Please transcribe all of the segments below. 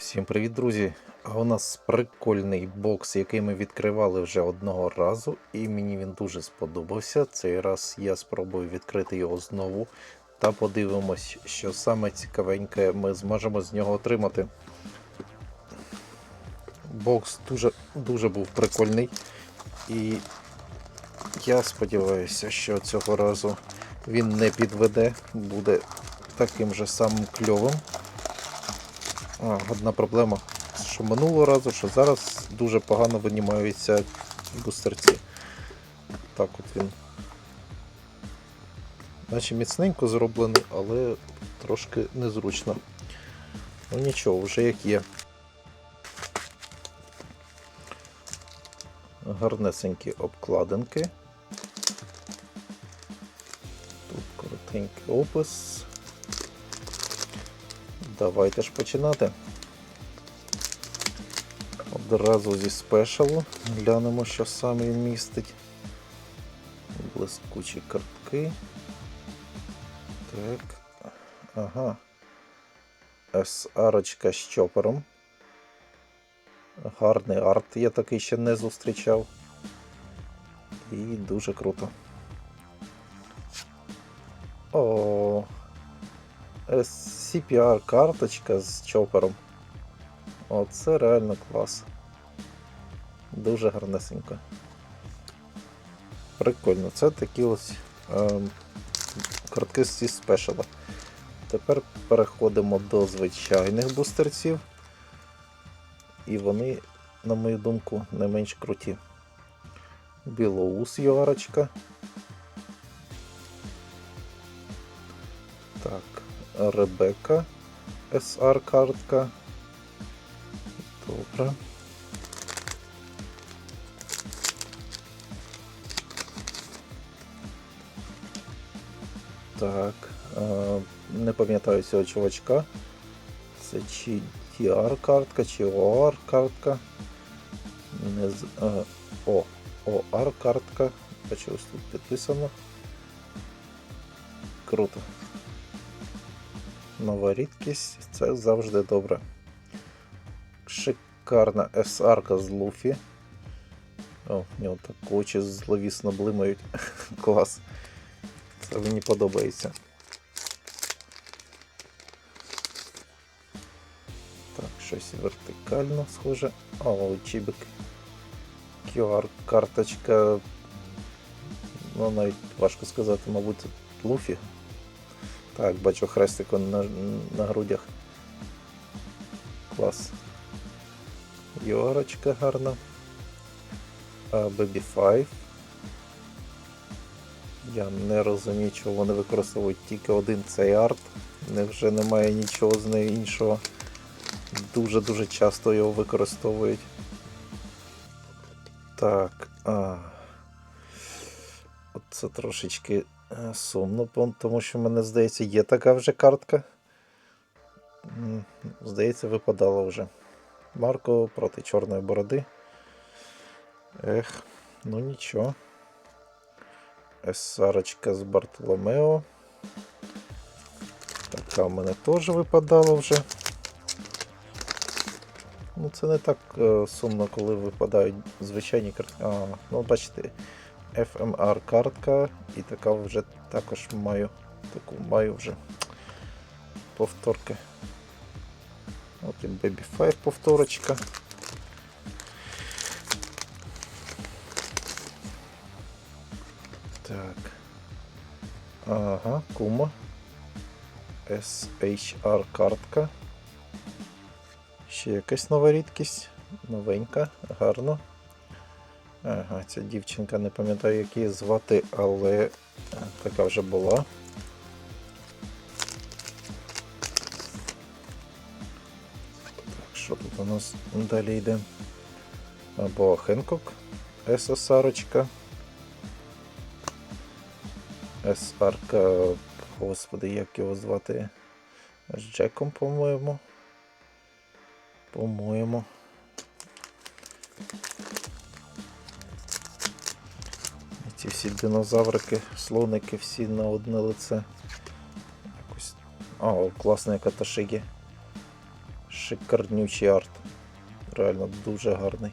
Всім привіт, друзі! А у нас прикольний бокс, який ми відкривали вже одного разу, і мені він дуже сподобався. Цей раз я спробую відкрити його знову та подивимось, що саме цікавеньке ми зможемо з нього отримати. Бокс дуже, дуже був прикольний, і я сподіваюся, що цього разу він не підведе, буде таким же самим кльовим. Одна проблема, що минулого разу, що зараз дуже погано винімаються бустерці. Так от він. Наче міцненько зроблений, але трошки незручно. Ну нічого, вже як є. Гарнесенькі обкладинки. Тут коротенький опис. Давайте ж починати. Одразу зі спешалу. Глянемо, що саме він містить. Блискучі картки. Так. Ага. SR з чопером. Гарний арт, я такий ще не зустрічав. І дуже круто. О, CPR карточка з чопером. Оце реально клас. Дуже гарнесенько. Прикольно. Це такі ось ем, зі спешала. Тепер переходимо до звичайних бустерців. І вони, на мою думку, не менш круті. Білоус юарочка. Так, Ребека SR картка. Добре. Так, е, не пам'ятаю цього чувачка. Це чи TR картка, чи OR картка. Не з... е, О, OR картка. Бачу, тут підписано. Круто. Нова рідкість, це завжди добре. Шикарна SR з Луфі. О, в нього так очі зловісно блимають. Клас. Це мені подобається. Так, щось вертикально схоже. О, чібик. QR-карточка. Ну, навіть важко сказати, мабуть, Луфі. Так, бачу хрестик на, на грудях. Клас. Йорочка гарна. Baby 5. Я не розумію, чого вони використовують тільки один цей арт. Невже немає нічого з нею іншого. Дуже-дуже часто його використовують. Так. А. Оце трошечки сумно, тому що мене здається, є така вже картка. Здається, випадала вже. Марко проти Чорної бороди. Ех, ну нічого. Есарочка з Бартоломео. Така в мене теж випадала вже. Ну, це не так е, сумно, коли випадають звичайні картки. А, ну бачите, FMR картка і така вже також маю. Таку маю вже повторки. От і Baby 5 повторочка. Так. Ага, кума. SHR картка. Ще якась нова рідкість. Новенька, гарно. Ага, ця дівчинка не пам'ятаю, як її звати, але е, така вже була. Так, що тут у нас далі йде? Або Хенкок, ССРочка. СРК, господи, як його звати? З Джеком, по-моєму. По-моєму. Ці всі динозаврики, слоники всі на одне лице. Якось. А, класна яка Ташигі. Шикарнючий арт. Реально дуже гарний.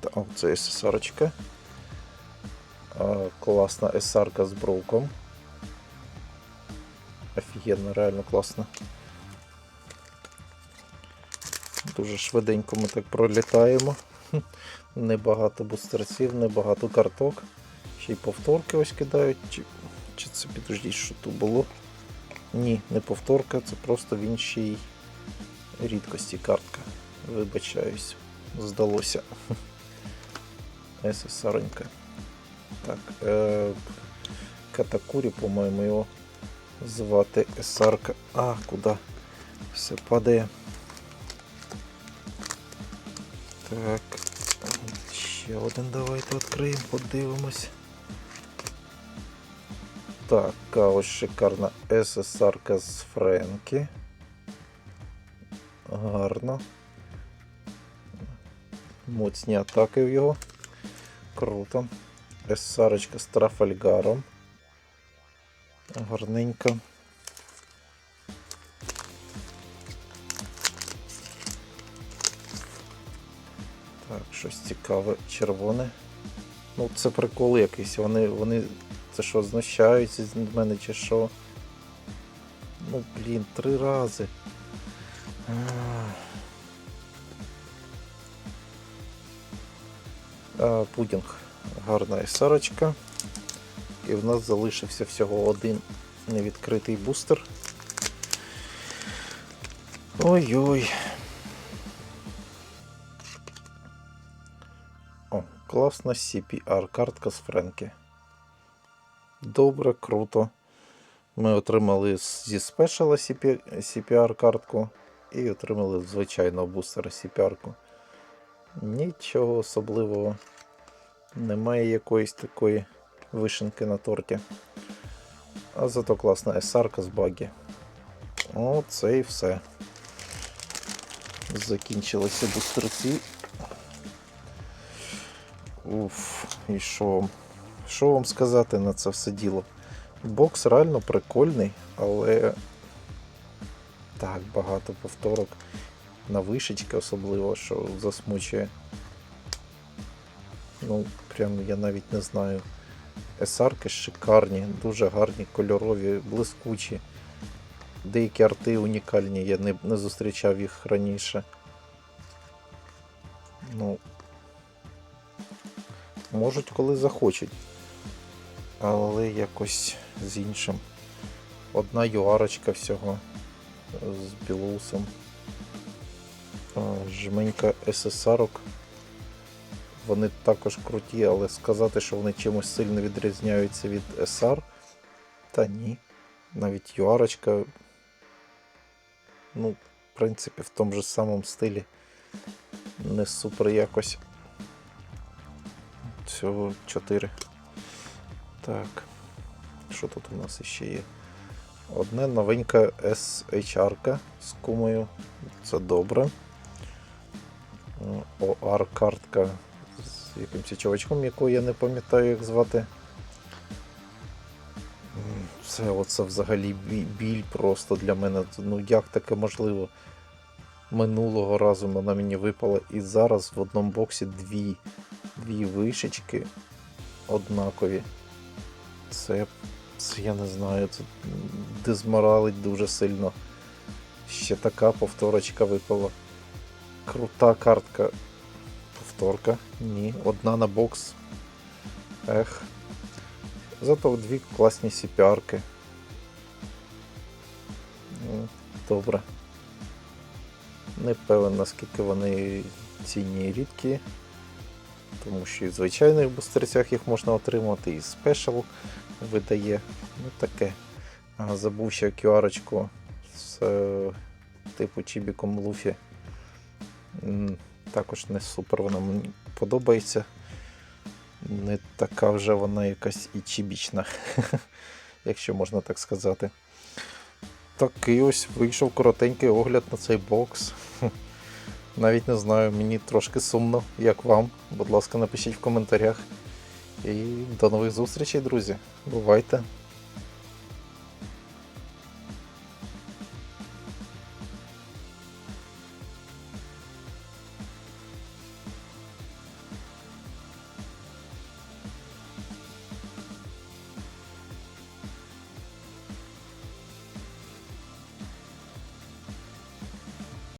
Та, о, це СССРочка. Класна SR з бруком. Офігенно, реально класно. Дуже швиденько ми так пролітаємо. Небагато бустерців, небагато карток. Ще й повторки ось кидають. Чи, чи це підождіть, що тут було? Ні, не повторка, це просто в іншій рідкості картка. Вибачаюсь, здалося. СССРенька. Так, е, Катакурі, по-моєму, його звати Есарка. А, куди? Все падає. Так. Ще один давайте відкриємо, подивимось. Така ось шикарна СССРка з Френкі. Гарно. Моцні атаки в його. Круто. СССРочка з Трафальгаром. Гарненько. Так, щось цікаве, червоне. Ну, це прикол якийсь. Вони, вони це що, знущаються з мене чи що? Ну, блін, три рази. А, пудінг. Гарна есарочка. І в нас залишився всього один невідкритий бустер. Ой-ой. Класна CPR картка з Френкі. Добре, круто. Ми отримали зі спешала CPR картку і отримали звичайного бустера CPR. -ку. Нічого особливого. Немає якоїсь такої вишенки на торті. А зато класна SR з багі. Оце і все. Закінчилися бустерці. Уф, і що? Що вам сказати на це все діло? Бокс реально прикольний, але так багато повторок на вишечки особливо, що засмучує. Ну, прям я навіть не знаю. Есарки шикарні, дуже гарні, кольорові, блискучі. Деякі арти унікальні, я не, не зустрічав їх раніше. Ну, можуть, коли захочуть. Але якось з іншим. Одна юарочка всього з білоусом. Жменька СССРок. Вони також круті, але сказати, що вони чимось сильно відрізняються від SR, та ні. Навіть юарочка, ну, в принципі, в тому же самому стилі не супер якось. Всього 4. Так. Що тут у нас ще є? Одне новенька SHR з кумою. Це добре. OR картка з якимось чувачком, якого я не пам'ятаю, як звати. Це оце взагалі біль просто для мене. Ну як таке можливо? Минулого разу вона мені випала, і зараз в одному боксі дві, дві вишечки однакові. Це, це я не знаю, це дезморалить дуже сильно. Ще така повторочка випала. Крута картка. Повторка. Ні. Одна на бокс. Ех. Зато дві класні сіпіарки. Ну, Добре. Не певен, наскільки вони цінні і рідкі. Тому що і в звичайних бустерцях їх можна отримати, і спешл видає. Ну таке. Забув ще QR-очку з е, типу Чібіком Луфі. Також не супер вона мені подобається. Не така вже вона якась і чібічна, якщо можна так сказати. Такий ось вийшов коротенький огляд на цей бокс. Навіть не знаю, мені трошки сумно, як вам. Будь ласка, напишіть в коментарях. І до нових зустрічей, друзі. Бувайте!